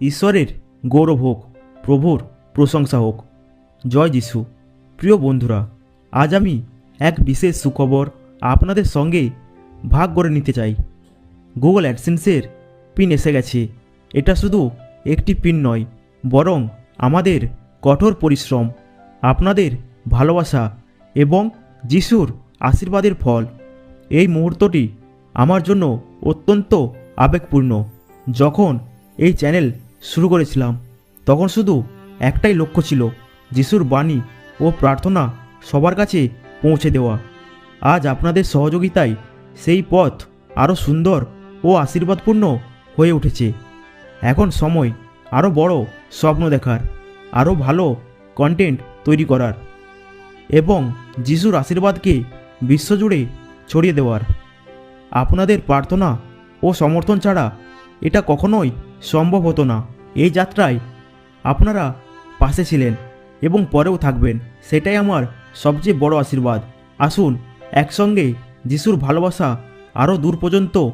ঈশ্বরের গৌরব হোক, প্রভুর প্রশংসা হোক। জয় যিশু। প্রিয় বন্ধুরা, আজ আমি এক বিশেষ সুখবর আপনাদের সঙ্গে ভাগ করে নিতে চাই। গুগল অ্যাডসেন্সের পিন এসে গেছে। এটা শুধু একটি পিন নয়, বরং আমাদের কঠোর পরিশ্রম, আপনাদের ভালোবাসা এবং যিশুর আশীর্বাদের ফল। এই মুহূর্তটি আমার জন্য অত্যন্ত আবেগপূর্ণ। যখন এই চ্যানেল শুরু করেছিলাম। তখন শুধু একটাই লক্ষ্য ছিল, যিশুর বাণী ও প্রার্থনা সবার কাছে পৌঁছে দেওয়া। আজ আপনাদের সহযোগিতায় সেই পথ আরও সুন্দর ও আশীর্বাদপূর্ণ হয়ে উঠেছে। এখন সময় আরও বড় স্বপ্ন দেখার, আরও ভালো কন্টেন্ট তৈরি করার এবং যিশুর আশীর্বাদকে বিশ্বজুড়ে ছড়িয়ে দেওয়ার। আপনাদের প্রার্থনা ও সমর্থন ছাড়া এটা কখনোই সম্ভব হতো না। এই যাত্রায় আপনারা পাশে ছিলেন এবং পরেও থাকবেন। সেটাই আমার সবচেয়ে বড় আশীর্বাদ। আসুন, একসঙ্গে যিশুর ভালোবাসা আরও দূর পর্যন্ত